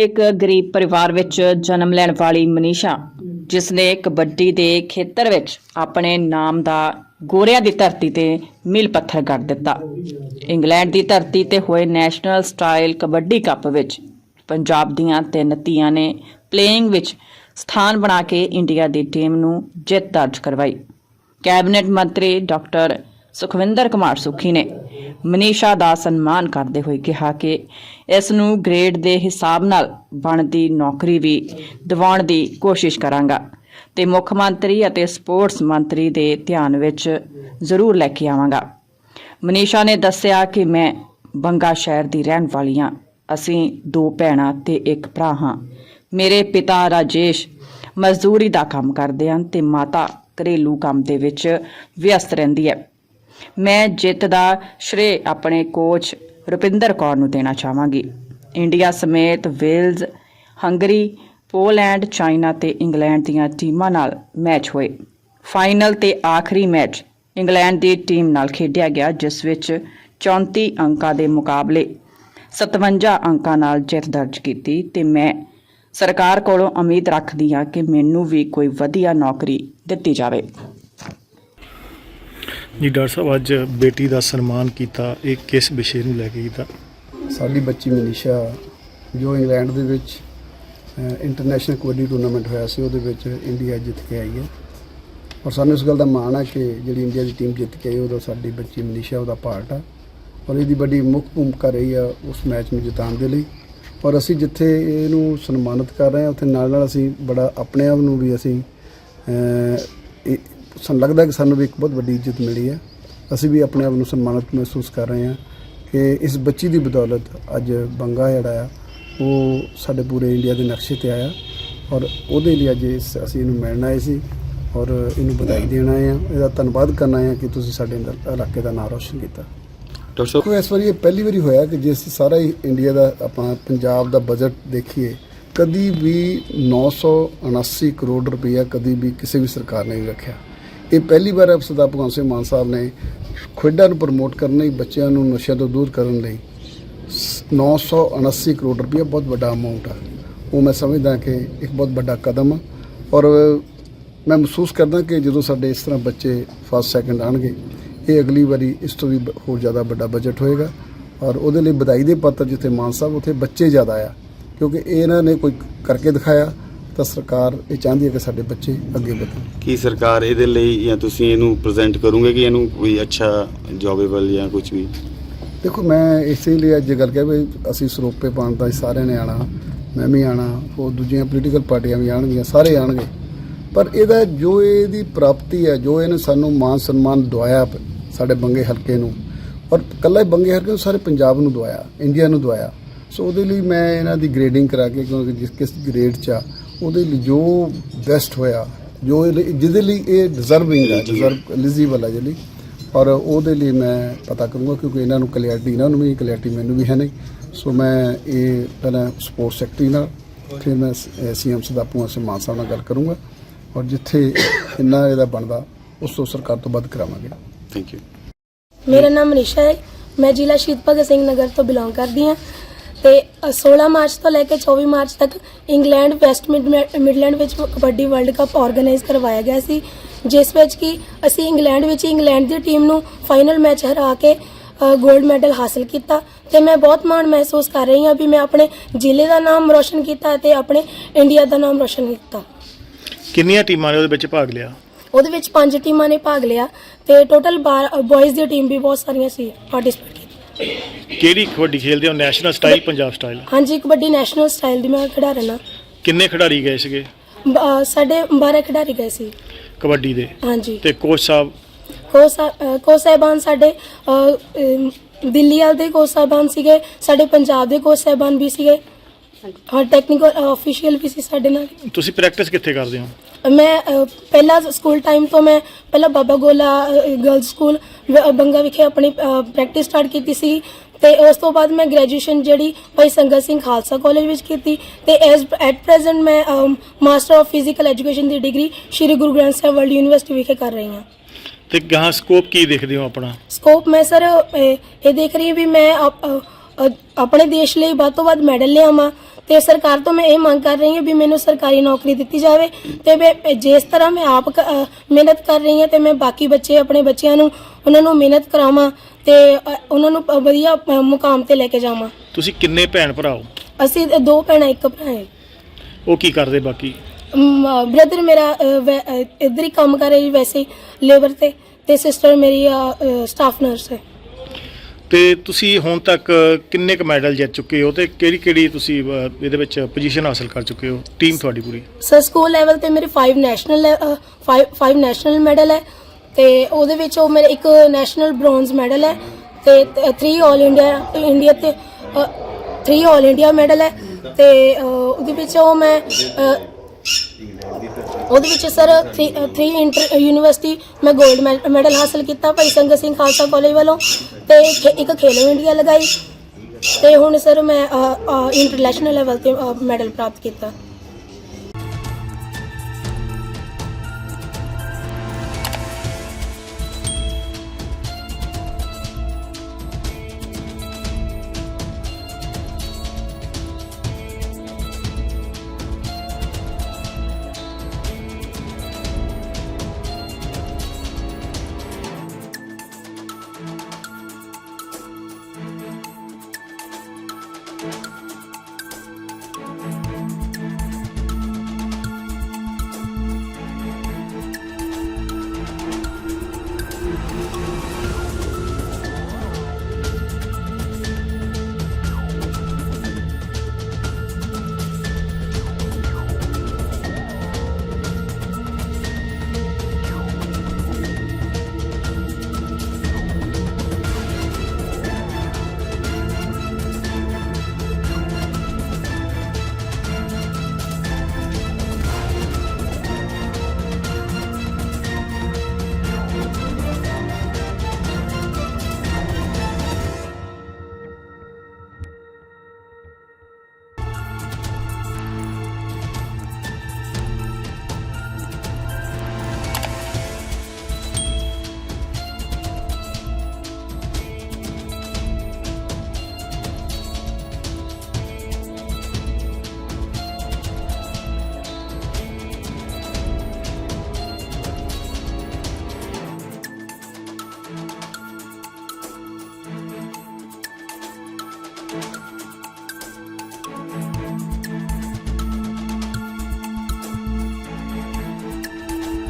ਇੱਕ ਗਰੀਬ ਪਰਿਵਾਰ ਵਿੱਚ ਜਨਮ ਲੈਣ ਵਾਲੀ ਮਨੀਸ਼ਾ ਜਿਸ ਨੇ ਕਬੱਡੀ ਦੇ ਖੇਤਰ ਵਿੱਚ ਆਪਣੇ ਨਾਮ ਦਾ ਗੋਰਿਆਂ ਦੀ ਧਰਤੀ ਤੇ ਮੀਲ ਪੱਥਰ ਗੱਡ ਦਿੱਤਾ। ਇੰਗਲੈਂਡ ਦੀ ਧਰਤੀ ਤੇ ਹੋਏ ਨੈਸ਼ਨਲ ਸਟਾਈਲ ਕਬੱਡੀ ਕੱਪ ਵਿੱਚ ਪੰਜਾਬ ਦੀਆਂ ਤਿੰਨ ਧੀਆਂ ਨੇ ਪਲੇਇੰਗ ਵਿੱਚ ਸਥਾਨ ਬਣਾ ਕੇ ਇੰਡੀਆ ਦੀ ਟੀਮ ਨੂੰ ਜਿੱਤ ਦਰਜ ਕਰਵਾਈ। ਕੈਬਨਿਟ ਮੰਤਰੀ ਡਾਕਟਰ ਸੁਖਵਿੰਦਰ ਕੁਮਾਰ ਸੁਖੀ ਨੇ ਮਨੀਸ਼ਾ ਦਾ ਸਨਮਾਨ ਕਰਦੇ ਹੋਏ ਕਿਹਾ ਕਿ ਇਸ ਨੂੰ ਗ੍ਰੇਡ ਦੇ ਹਿਸਾਬ ਨਾਲ ਬਣਦੀ ਨੌਕਰੀ ਵੀ ਦਿਵਾਉਣ ਦੀ ਕੋਸ਼ਿਸ਼ ਕਰਾਂਗਾ ਤੇ ਮੁੱਖ ਮੰਤਰੀ ਅਤੇ ਸਪੋਰਟਸ ਮੰਤਰੀ ਦੇ ਧਿਆਨ ਵਿੱਚ ਜ਼ਰੂਰ ਲੈ ਕੇ ਆਵਾਂਗਾ। ਮਨੀਸ਼ਾ ਨੇ ਦੱਸਿਆ ਕਿ ਮੈਂ ਬੰਗਾ ਸ਼ਹਿਰ ਦੀ ਰਹਿਣ ਵਾਲੀ ਹਾਂ। ਅਸੀਂ ਦੋ ਭੈਣਾਂ ਤੇ ਇੱਕ ਭਰਾ ਹਾਂ। ਮੇਰੇ ਪਿਤਾ ਰਾਜੇਸ਼ ਮਜ਼ਦੂਰੀ ਦਾ ਕੰਮ ਕਰਦੇ ਹਨ ਤੇ ਮਾਤਾ ਘਰੇਲੂ ਕੰਮ ਦੇ ਵਿੱਚ ਵਿਅਸਤ ਰਹਿੰਦੀ ਹੈ। ਮੈਂ ਜਿੱਤ ਦਾ ਸ਼੍ਰੇ ਆਪਣੇ ਕੋਚ ਰੁਪਿੰਦਰ ਕੌਰ ਨੂੰ ਦੇਣਾ ਚਾਹਾਂਗੀ। ਇੰਡੀਆ ਸਮੇਤ ਵੇਲਜ਼, ਹੰਗਰੀ, ਪੋਲੈਂਡ, ਚਾਈਨਾ ਤੇ ਇੰਗਲੈਂਡ ਦੀਆਂ ਟੀਮਾਂ ਨਾਲ ਮੈਚ ਹੋਏ। ਫਾਈਨਲ ਤੇ ਆਖਰੀ ਮੈਚ ਇੰਗਲੈਂਡ ਦੀ ਟੀਮ ਨਾਲ ਖੇਡਿਆ ਗਿਆ, ਜਿਸ ਵਿੱਚ 34 ਅੰਕਾਂ ਦੇ ਮੁਕਾਬਲੇ 57 ਅੰਕਾਂ ਨਾਲ ਜਿੱਤ ਦਰਜ ਕੀਤੀ ਤੇ ਮੈਂ ਸਰਕਾਰ ਕੋਲੋਂ ਉਮੀਦ ਰੱਖਦੀ ਹਾਂ ਕਿ ਮੈਨੂੰ ਵੀ ਕੋਈ ਵਧੀਆ ਨੌਕਰੀ ਦਿੱਤੀ ਜਾਵੇ। ਜੀ, ਡਾਕਟਰ ਸਾਹਿਬ, ਅੱਜ ਬੇਟੀ ਦਾ ਸਨਮਾਨ ਕੀਤਾ, ਇਹ ਕਿਸ ਵਿਸ਼ੇ ਨੂੰ ਲੈ ਕੇ ਕੀਤਾ? ਸਾਡੀ ਬੱਚੀ ਮਨੀਸ਼ਾ ਜੋ ਇੰਗਲੈਂਡ ਦੇ ਵਿੱਚ ਇੰਟਰਨੈਸ਼ਨਲ ਕਬੱਡੀ ਟੂਰਨਾਮੈਂਟ ਹੋਇਆ ਸੀ, ਉਹਦੇ ਵਿੱਚ ਇੰਡੀਆ ਜਿੱਤ ਕੇ ਆਈ ਹੈ। ਔਰ ਸਾਨੂੰ ਇਸ ਗੱਲ ਦਾ ਮਾਣ ਹੈ ਕਿ ਜਿਹੜੀ ਇੰਡੀਆ ਦੀ ਟੀਮ ਜਿੱਤ ਕੇ ਆਈ, ਉਹਦਾ ਸਾਡੀ ਬੱਚੀ ਮਨੀਸ਼ਾ, ਉਹਦਾ ਪਾਰਟ ਆ। ਔਰ ਇਹਦੀ ਵੱਡੀ ਮੁੱਖ ਭੂਮਿਕਾ ਰਹੀ ਆ ਉਸ ਮੈਚ ਨੂੰ ਜਿਤਾਉਣ ਦੇ ਲਈ। ਔਰ ਅਸੀਂ ਜਿੱਥੇ ਇਹਨੂੰ ਸਨਮਾਨਿਤ ਕਰ ਰਹੇ ਹਾਂ, ਉੱਥੇ ਨਾਲ ਨਾਲ ਅਸੀਂ ਬੜਾ ਆਪਣੇ ਆਪ ਨੂੰ ਵੀ ਅਸੀਂ ਇਹ- ਸਾਨੂੰ ਲੱਗਦਾ ਕਿ ਸਾਨੂੰ ਵੀ ਇੱਕ ਬਹੁਤ ਵੱਡੀ ਇੱਜ਼ਤ ਮਿਲੀ ਹੈ। ਅਸੀਂ ਵੀ ਆਪਣੇ ਆਪ ਨੂੰ ਸਨਮਾਨਿਤ ਮਹਿਸੂਸ ਕਰ ਰਹੇ ਹਾਂ ਕਿ ਇਸ ਬੱਚੀ ਦੀ ਬਦੌਲਤ ਅੱਜ ਬੰਗਾ ਜਿਹੜਾ ਆ ਉਹ ਸਾਡੇ ਪੂਰੇ ਇੰਡੀਆ ਦੇ ਨਕਸ਼ੇ ਤੇ ਆਇਆ ਔਰ ਉਹਦੇ ਲਈ ਅੱਜ ਇਸ- ਅਸੀਂ ਇਹਨੂੰ ਮਿਲਣ ਆਏ ਸੀ ਔਰ ਇਹਨੂੰ ਵਧਾਈ ਦੇਣ ਆਏ ਆ ਇਹਦਾ ਧੰਨਵਾਦ ਕਰਨ ਆ ਕਿ ਤੁਸੀਂ ਸਾਡੇ ਇਲਾਕੇ ਦਾ ਨਾਮ ਰੋਸ਼ਨ ਕੀਤਾ। ਡਾਕਟਰ ਸਾਹਿਬ। ਇਸ ਵਾਰੀ ਇਹ ਪਹਿਲੀ ਵਾਰੀ ਹੋਇਆ ਕਿ ਜੇ ਅਸੀਂ ਸਾਰਾ ਹੀ ਇੰਡੀਆ ਦਾ ਆਪਣਾ ਪੰਜਾਬ ਦਾ ਬਜਟ ਦੇਖੀਏ ਕਦੀ ਵੀ 979 ਕਰੋੜ ਰੁਪਈਆ ਕਦੀ ਵੀ ਕਿਸੇ ਵੀ ਸਰਕਾਰ ਨੇ ਨਹੀਂ ਰੱਖਿਆ। ਇਹ ਪਹਿਲੀ ਵਾਰ ਸਰਦਾਰ ਭਗਵੰਤ ਸਿੰਘ ਮਾਨ ਸਾਹਿਬ ਨੇ ਖੇਡਾਂ ਨੂੰ ਪ੍ਰਮੋਟ ਕਰਨ ਲਈ ਬੱਚਿਆਂ ਨੂੰ ਨਸ਼ਿਆਂ ਤੋਂ ਦੂਰ ਕਰਨ ਲਈ ਸ- 979 ਕਰੋੜ ਰੁਪਈਆ ਬਹੁਤ ਵੱਡਾ ਅਮਾਉਂਟ ਆ। ਉਹ ਮੈਂ ਸਮਝਦਾ ਕਿ ਇੱਕ ਬਹੁਤ ਵੱਡਾ ਕਦਮ ਆ। ਔਰ ਮੈਂ ਮਹਿਸੂਸ ਕਰਦਾ ਕਿ ਜਦੋਂ ਸਾਡੇ ਇਸ ਤਰ੍ਹਾਂ ਬੱਚੇ ਫਸਟ ਸੈਕੰਡ ਆਣਗੇ ਇਹ ਅਗਲੀ ਵਾਰੀ ਇਸ ਤੋਂ ਵੀ ਹੋਰ ਜ਼ਿਆਦਾ ਵੱਡਾ ਬਜਟ ਹੋਏਗਾ। ਔਰ ਉਹਦੇ ਲਈ ਵਧਾਈ ਦੇ ਪਾਤਰ ਜਿੱਥੇ ਮਾਨ ਸਾਹਿਬ, ਉੱਥੇ ਬੱਚੇ ਜ਼ਿਆਦਾ ਆ। ਕਿਉਂਕਿ ਇਹਨਾਂ ਨੇ ਕੋਈ ਕਰਕੇ ਦਿਖਾਇਆ। ਤਾਂ ਸਰਕਾਰ ਇਹ ਚਾਹੁੰਦੀ ਹੈ ਕਿ ਸਾਡੇ ਬੱਚੇ ਅੱਗੇ ਵਧਣ। ਕੀ ਸਰਕਾਰ ਇਹਦੇ ਲਈ ਜਾਂ ਤੁਸੀਂ ਇਹਨੂੰ ਪ੍ਰੈਜ਼ੈਂਟ ਕਰੋਗੇ ਕਿ ਇਹਨੂੰ ਕੋਈ ਅੱਛਾ ਜੋਬੇਬਲ ਜਾਂ ਕੁਝ ਵੀ? ਦੇਖੋ ਮੈਂ ਇਸੇ ਲਈ ਅੱਜ ਗੱਲ ਕਿਹਾ ਵੀ ਅਸੀਂ ਸਰੋਪੇ ਪਾਉਣ ਤਾਂ ਸਾਰਿਆਂ ਨੇ ਆਣਾ ਮੈਂ ਵੀ ਆਣਾ ਉਹ ਦੂਜੀਆਂ ਪੋਲੀਟੀਕਲ ਪਾਰਟੀਆਂ ਵੀ ਆਣਗੀਆਂ ਸਾਰੇ ਆਣਗੇ ਪਰ ਇਹਦਾ ਜੋ ਇਹਦੀ ਪ੍ਰਾਪਤੀ ਹੈ ਜੋ ਇਹਨੇ ਸਾਨੂੰ ਮਾਨ ਸਨਮਾਨ ਦਵਾਇਆ ਸਾਡੇ ਬੰਗੇ ਹਲਕੇ ਨੂੰ ਔਰ ਕੱਲਾ ਹੀ ਬੰਗੇ ਹਲਕੇ ਨੂੰ ਸਾਰੇ ਪੰਜਾਬ ਨੂੰ ਦਵਾਇਆ ਇੰਡੀਆ ਨੂੰ ਦਵਾਇਆ। ਸੋ ਉਹਦੇ ਲਈ ਮੈਂ ਇਹਨਾਂ ਦੀ ਗ੍ਰੇਡਿੰਗ ਕਰਾ ਕੇ ਕਿਉਂਕਿ ਜਿਸ ਕਿਸ ਗ੍ਰੇਡ 'ਚ ਆ ਉਹਦੇ ਲਈ ਜੋ ਬੈਸਟ ਹੋਇਆ ਜੋ ਜਿਹਦੇ ਲਈ ਇਹ ਡਿਜ਼ਰਵਿੰਗ ਹੈ ਡਿਜ਼ਰਵ ਐਲੀਜੀਬਲ ਹੈ ਜਿਹੜੀ ਔਰ ਉਹਦੇ ਲਈ ਮੈਂ ਪਤਾ ਕਰੂੰਗਾ ਕਿਉਂਕਿ ਇਹਨਾਂ ਨੂੰ ਕਲੈਰਿਟੀ ਇਹਨਾਂ ਨੂੰ ਵੀ ਕਲੈਰਿਟੀ ਮੈਨੂੰ ਵੀ ਹੈ ਨਹੀਂ। ਸੋ ਮੈਂ ਇਹ ਪਹਿਲਾਂ ਸਪੋਰਟ ਸੈਕਟਰੀ ਨਾਲ ਫਿਰ ਮੈਂ ਸੀਐਮ ਸਦਾਪੂ ਸਿੰਘ ਮਾਨ ਸਾਹਿਬ ਨਾਲ ਗੱਲ ਕਰੂੰਗਾ। ਔਰ ਜਿੱਥੇ ਇੰਨਾ ਇਹਦਾ ਬਣਦਾ ਉਸ ਤੋਂ ਸਰਕਾਰ ਤੋਂ ਵੱਧ ਕਰਾਵਾਂਗੇ। ਥੈਂਕ ਯੂ ਮੇਰਾ ਨਾਮ ਮਨੀਸ਼ਾ ਹੈ। ਮੈਂ ਜ਼ਿਲ੍ਹਾ ਸ਼ਹੀਦ ਭਗਤ ਸਿੰਘ ਨਗਰ ਤੋਂ ਬਿਲੋਂਗ ਕਰਦੀ ਹਾਂ। ਤੇ ਅ, 16 ਮਾਰਚ ਤੋਂ ਲੈ ਕੇ 24 ਮਾਰਚ ਤੱਕ ਇੰਗਲੈਂਡ ਵੈਸਟ ਮਿਡ- ਮਿਡਲੈਂਡ ਵਿੱਚ ਕਬੱਡੀ ਵਰਲਡ ਕੱਪ ਆਰਗੇਨਾਈਜ਼ ਕਰਵਾਇਆ ਗਿਆ ਸੀ ਜਿਸ ਵਿੱਚ ਕਿ ਅਸੀਂ ਇੰਗਲੈਂਡ ਵਿੱਚ ਇੰਗਲੈਂਡ ਦੀ ਟੀਮ ਨੂੰ ਫਾਈਨਲ ਮੈਚ ਹਰਾ ਕੇ 골ਡ ਮੈਡਲ ਹਾਸਲ ਕੀਤਾ ਤੇ ਮੈਂ ਬਹੁਤ ਮਾਣ ਮਹਿਸੂਸ ਕਰ ਰਹੀ ਹਾਂ ਵੀ ਮੈਂ ਆਪਣੇ ਜ਼ਿਲ੍ਹੇ ਦਾ ਨਾਮ ਰੋਸ਼ਨ ਕੀਤਾ ਤੇ ਆਪਣੇ ਇੰਡੀਆ ਦਾ ਨਾਮ ਰੋਸ਼ਨ ਕੀਤਾ। ਕਿੰਨੀਆਂ ਟੀਮਾਂ ਨੇ ਉਹਦੇ ਵਿੱਚ ਭਾਗ ਲਿਆ? ਉਹਦੇ ਵਿੱਚ ਪੰਜ ਟੀਮਾਂ ਨੇ ਭਾਗ ਲਿਆ ਤੇ ਟੋਟਲ ਬॉयਜ਼ ਦੀ ਟੀਮ ਵੀ ਬਹੁਤ ਸਾਰੀਆਂ ਸੀ ਪਾਰਟਿਸਿਪੇਟ ਕਿਹੜੀ ਕਬੱਡੀ ਖੇਲਦੇ ਹੋ? ਨੈਸ਼ਨਲ ਸਟਾਈਲ ਪੰਜਾਬ ਸਟਾਈਲ ਹਾਂਜੀ ਕਬੱਡੀ ਨੈਸ਼ਨਲ ਸਟਾਈਲ ਦੀ ਮੈਂ ਖਿਡਾਰਨ ਕਿੰਨੇ ਖਿਡਾਰੀ ਗਏ ਸੀਗੇ? ਸਾਡੇ 12 ਖਿਡਾਰੀ ਗਏ ਸੀ। ਕਬੱਡੀ ਦੇ। ਹਾਂਜੀ। ਤੇ ਕੋਚ ਸਾਹਿਬ? ਕੋਚ ਕੋਚ ਸਾਹਿਬਾਨ ਸਾਡੇ ਦਿੱਲੀ ਵਾਲੇ ਦੇ ਕੋਚ ਸਾਹਿਬਾਨ ਸੀਗੇ। ਸਾਡੇ ਪੰਜਾਬ ਦੇ ਕੋਚ ਸਾਹਿਬਾਨ ਵੀ ਸੀਗੇ। ਹਾਂ ਟੈਕਨੀਕਲ ਆਫੀਸ਼ੀਅਲ ਵੀ ਸੀ ਸਾਡੇ ਨਾਲ। ਤੁਸੀਂ ਪ੍ਰੈਕਟਿਸ ਕਿੱਥੇ ਕਰਦੇ ਹੋ? ਮੈਂ ਅਹ, ਪਹਿਲਾਂ ਸਕੂਲ ਟਾਈਮ ਤੋਂ ਮੈਂ ਪਹਿਲਾਂ ਬਾਬਾ ਗੋਲਾ ਗਰਲਸ ਸਕੂਲ ਵ- ਬੰਗਾ ਵਿਖੇ ਆਪਣੀ ਪ੍ਰੈਕਟਿਸ ਸਟਾਰਟ ਕੀਤੀ ਸੀ। ਤੇ ਉਸ ਤੋਂ ਬਾਅਦ ਮੈਂ ਗ੍ਰੈਜੂਏਸ਼ਨ ਜਿਹੜੀ ਭਾਈ ਸੰਗਤ ਸਿੰਘ ਖਾਲਸਾ ਕਾਲਜ ਵਿੱਚ ਕੀਤੀ। ਤੇ ਐਸ ਐਟ ਪ੍ਰੈਜ਼ੈਂਟ ਮੈਂ ਮਾਸਟਰ ਆਫ ਫਿਜ਼ੀਕਲ ਐਜੂਕੇਸ਼ਨ ਦੀ degree Shri Guru Granth Sahib world university ਵਿਖੇ ਕਰ ਰਹੀ ਹਾਂ। ਤੇ ਗਾਂ ਸਕੋਪ ਕੀ ਦੇਖਦੇ ਹੋ ਆਪਣਾ? ਸਕੋਪ ਮੈਂ ਸਰ ਇਹ ਇਹ ਦੇਖ ਰਹੀ ਹਾਂ ਵੀ ਮੈਂ ਆਪ- ਅ, ਅ, ਆਪਣੇ ਦੇਸ਼ ਲਈ ਵੱਧ ਤੋਂ ਵੱਧ ਮੈਡਲ ਲਿਆਵਾਂ। ਤੇ ਸਰਕਾਰ ਤੋਂ ਮੈਂ ਇਹ ਮੰਗ ਕਰ ਰਹੀ ਹਾਂ ਵੀ ਮੈਨੂੰ ਸਰਕਾਰੀ ਨੌਕਰੀ ਦਿੱਤੀ ਜਾਵੇ ਤੇ ਮੈਂ ਜਿਸ ਤਰ੍ਹਾਂ ਮੈਂ ਆਪ ਮਿਹਨਤ ਕਰ ਰਹੀ ਹਾਂ ਤੇ ਮੈਂ ਬਾਕੀ ਬੱਚੇ ਆਪਣੇ ਬੱਚਿਆਂ ਨੂੰ ਉਹਨਾਂ ਨੂੰ ਮਿਹਨਤ ਕਰਾਵਾਂ ਤੇ ਉਹਨਾਂ ਨੂੰ ਵਧੀਆ ਮੁਕਾਮ ਤੇ ਲੈ ਕੇ ਜਾਵਾਂ। ਤੁਸੀਂ ਕਿੰਨੇ ਭੈਣ ਭਰਾ ਹੋ? ਅਸੀਂ ਦੋ ਭੈਣਾਂ ਇੱਕ ਭਰਾ ਹੈ। ਉਹ ਕੀ ਕਰਦੇ ਬਾਕੀ? ਬ੍ਰਦਰ ਮੇਰਾ ਇੱਧਰ ਹੀ ਕੰਮ ਕਰ ਰਹੀ ਵੈਸੇ ਲੇਬਰ ਤੇ ਤੇ ਸਿਸਟਰ ਮੇਰੀ ਸਟਾਫ ਨਰਸ ਹੈ। ਤੇ ਤੁਸੀਂ ਹੁਣ ਤੱਕ ਕਿੰਨੇ ਕੁ ਮੈਡਲ ਜਿੱਤ ਚੁੱਕੇ ਹੋ ਤੇ ਕਿਹੜੀ ਕਿਹੜੀ ਤੁਸੀਂ ਅ, ਇਹਦੇ ਵਿੱਚ ਪੋਜੀਸ਼ਨ ਹਾਸਲ ਕਰ ਚੁੱਕੇ ਹੋ? ਟੀਮ ਤੁਹਾਡੀ ਪੂਰੀ? ਸਰ ਸਕੂਲ ਲੈਵਲ ਤੇ ਮੇਰੇ 5 ਨੈਸ਼ਨਲ 5 ਨੈਸ਼ਨਲ ਮੈਡਲ ਹੈ ਤੇ ਉਹਦੇ ਵਿੱਚ ਉਹ ਮੇਰੇ ਇੱਕ ਨੈਸ਼ਨਲ ਬ੍ਰੌਂਜ਼ ਮੈਡਲ ਹੈ ਤੇ 3 올 ਇੰਡੀਆ ਇੰਡੀਆ ਤੇ 3 올 ਇੰਡੀਆ ਮੈਡਲ ਹੈ ਤੇ ਅ, ਉਹਦੇ ਵਿੱਚ ਉਹ ਮੈਂ ਉਹਦੇ ਵਿੱਚ ਸਰ 3 ਇੰਟਰ ਯੂਨੀਵਰਸਿਟੀ ਮੈਂ 골ਡ ਮੈਡਲ ਹਾਸਲ ਕੀਤਾ ਭਾਈ ਸੰਗਤ ਸਿੰਘ ਖਾਲਸਾ ਕਾਲਜ ਵੱਲੋਂ ਤੇ ਖੇ- ਇੱਕ ਖੇਲੋ ਇੰਡੀਆ ਲਗਾਈ ਤੇ ਹੁਣ ਸਰ ਮੈਂ ਇੰਟਰਨੈਸ਼ਨਲ ਲੈਵਲ ਤੇ ਮੈਡਲ ਪ੍ਰਾਪਤ ਕੀਤਾ।